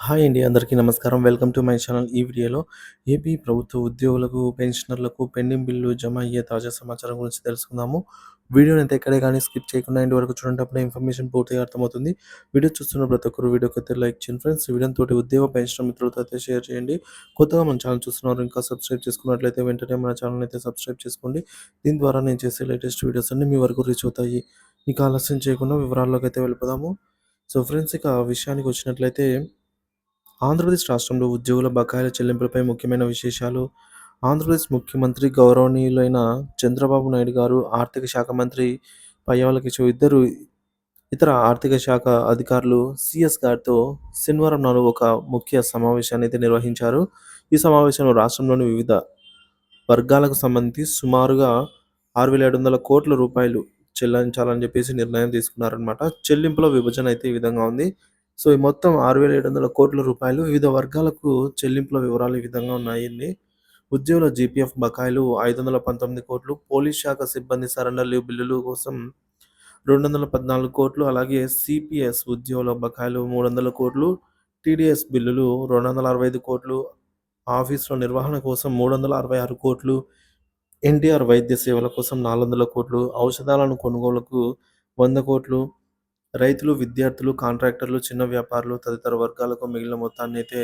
Hi అండి. అందరికీ నమస్కారం. Welcome to my channel. ఈ వీడియోలో ఏపీ ప్రభుత్వ ఉద్యోగులకు, పెన్షనర్లకు పెండింగ్ బిల్లు జమ అయ్యే తాజా సమాచారం గురించి తెలుసుకుందాము. వీడియోని అయితే ఎక్కడే కానీ స్కిప్ చేయకుండా ఇంటి వరకు చూడండి. ఇన్ఫర్మేషన్ పూర్తిగా అర్థమవుతుంది. వీడియో చూస్తున్న ప్రతి ఒక్కరు అయితే లైక్ చేయండి ఫ్రెండ్స్. ఈ తోటి ఉద్యోగ పెన్షన్ మిత్రులతో అయితే షేర్ చేయండి. కొత్తగా మన ఛానల్ చూస్తున్నారు ఇంకా సబ్స్క్రైబ్ చేసుకున్నట్లయితే వెంటనే మన ఛానల్ అయితే సబ్స్క్రైబ్ చేసుకోండి. దీని ద్వారా నేను చేసే లేటెస్ట్ వీడియోస్ అన్ని మీ వరకు రీచ్ అవుతాయి. ఇక ఆలస్యం చేయకుండా వివరాల్లోకి అయితే వెళ్ళిపోదాము. సో ఫ్రెండ్స్ ఇక విషయానికి వచ్చినట్లయితే ఆంధ్రప్రదేశ్ రాష్ట్రంలో ఉద్యోగుల బకాయిల చెల్లింపులపై ముఖ్యమైన విశేషాలు. ఆంధ్రప్రదేశ్ ముఖ్యమంత్రి గౌరవనీయులైన చంద్రబాబు నాయుడు గారు ఆర్థిక శాఖ మంత్రి పయ్యావుల కేశవ్ ఇద్దరు ఇతర ఆర్థిక శాఖ అధికారులు సిఎస్ గారితో శనివారం నాడు ఒక ముఖ్య సమావేశాన్ని అయితే నిర్వహించారు. ఈ సమావేశంలో రాష్ట్రంలోని వివిధ వర్గాలకు సంబంధించి సుమారుగా ఆరు వేల ఏడు వందల కోట్ల రూపాయలు చెల్లించాలని చెప్పేసి నిర్ణయం తీసుకున్నారనమాట చెల్లింపుల విభజన అయితే ఈ విధంగా ఉంది. సో ఈ మొత్తం ఆరు వేల ఏడు వందల కోట్ల రూపాయలు వివిధ వర్గాలకు చెల్లింపుల వివరాలు ఈ విధంగా ఉన్నాయండి. ఉద్యోగుల జీపీఎఫ్ బకాయిలు ఐదు వందల పంతొమ్మిది కోట్లు పోలీస్ శాఖ సిబ్బంది సరెండర్ లీవ్ బిల్లులు కోసం రెండు వందల పద్నాలుగు కోట్లు అలాగే సిపిఎస్ ఉద్యోగుల బకాయిలు మూడు వందల కోట్లు టీడీఎస్ బిల్లులు రెండు వందల అరవై ఐదు కోట్లు ఆఫీసుల నిర్వహణ కోసం మూడు వందల అరవై ఆరు కోట్లు ఎన్టీఆర్ వైద్య సేవల కోసం నాలుగు వందల కోట్లు ఔషధాలను కొనుగోలుకు వంద కోట్లు రైతులు విద్యార్థులు కాంట్రాక్టర్లు చిన్న వ్యాపారులు తదితర వర్గాలకు మిగిలిన మొత్తాన్ని అయితే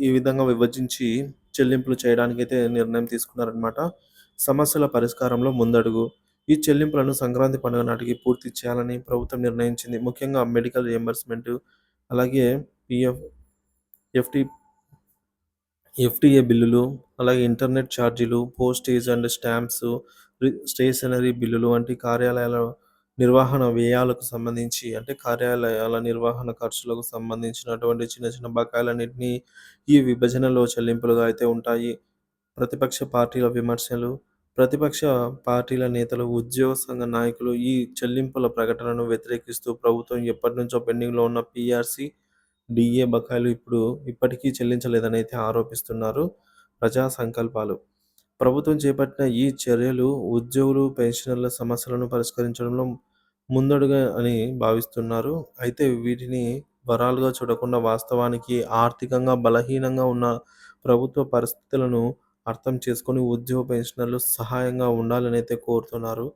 ఈ విధంగా విభజించి చెల్లింపులు చేయడానికి అయితే నిర్ణయం తీసుకున్నారనమాట సమస్యల పరిష్కారంలో ముందడుగు. ఈ చెల్లింపులను సంక్రాంతి పండుగ నాటికి పూర్తి చేయాలని ప్రభుత్వం నిర్ణయించింది. ముఖ్యంగా మెడికల్ రియంబర్స్మెంట్ అలాగే పిఎఫ్ ఎఫ్టి ఎఫ్టీఏ బిల్లులు అలాగే ఇంటర్నెట్ ఛార్జీలు పోస్టేజ్ అండ్ స్టాంప్స్ స్టేషనరీ బిల్లులు వంటి కార్యాలయాల నిర్వహణ వ్యయాలకు సంబంధించి అంటే కార్యాలయాల నిర్వహణ ఖర్చులకు సంబంధించినటువంటి చిన్న చిన్న బకాయిలన్నింటినీ ఈ విభజనలో చెల్లింపులుగా అయితే ఉంటాయి. ప్రతిపక్ష పార్టీల విమర్శలు ప్రతిపక్ష పార్టీల నేతలు ఉద్యోగ సంఘ నాయకులు ఈ చెల్లింపుల ప్రకటనను వ్యతిరేకిస్తూ ప్రభుత్వం ఎప్పటి నుంచో పెండింగ్లో ఉన్న పిఆర్సి డిఏ బకాయిలు ఇప్పుడు ఇప్పటికీ చెల్లించలేదని అయితే ఆరోపిస్తున్నారు ప్రజా సంకల్పాలు. ప్రభుత్వం చేపట్టిన ఈ చర్యలు ఉద్యోగులు పెన్షనర్ల సమస్యలను పరిష్కరించడంలో ముందడుగా అని భావిస్తున్నారు. అయితే వీటిని వరాలుగా చూడకుండా వాస్తవానికి ఆర్థికంగా బలహీనంగా ఉన్న ప్రభుత్వ పరిస్థితులను అర్థం చేసుకొని ఉద్యోగ పెన్షనర్లు సహాయంగా ఉండాలని అయితే కోరుతున్నారు.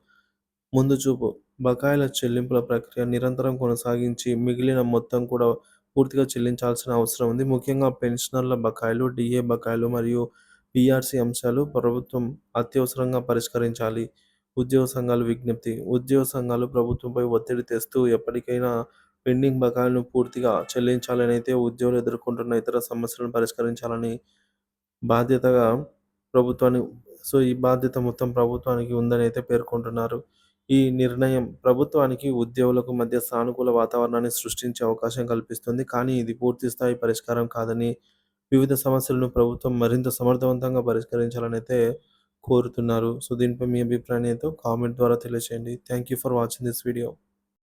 ముందు చూపు. బకాయిల చెల్లింపుల ప్రక్రియ నిరంతరం కొనసాగించి మిగిలిన మొత్తం కూడా పూర్తిగా చెల్లించాల్సిన అవసరం ఉంది. ముఖ్యంగా పెన్షనర్ల బకాయిలు డిఏ బకాయిలు మరియు పిఆర్సీ అంశాలు ప్రభుత్వం అత్యవసరంగా పరిష్కరించాలి. ఉద్యోగ సంఘాలు విజ్ఞప్తి. ఉద్యోగ సంఘాలు ప్రభుత్వంపై ఒత్తిడి తెస్తూ ఎప్పటికైనా పెండింగ్ బకాయిలను పూర్తిగా చెల్లించాలని అయితే ఉద్యోగులు ఎదుర్కొంటున్న ఇతర సమస్యలను పరిష్కరించాలని బాధ్యతగా ప్రభుత్వాన్ని సో ఈ బాధ్యత మొత్తం ప్రభుత్వానికి ఉందని అయితే పేర్కొంటున్నారు. ఈ నిర్ణయం ప్రభుత్వానికి ఉద్యోగులకు మధ్య సానుకూల వాతావరణాన్ని సృష్టించే అవకాశం కల్పిస్తుంది. కానీ ఇది పూర్తి స్థాయి పరిష్కారం కాదని వివిధ సమస్యలను ప్రభుత్వం మరింత సమర్థవంతంగా పరిష్కరించాలని అయితే కోరుతున్నారు. సో దీనిపై మీ అభిప్రాయం ఏంటో కామెంట్ ద్వారా తెలియజేయండి thank you for watching this video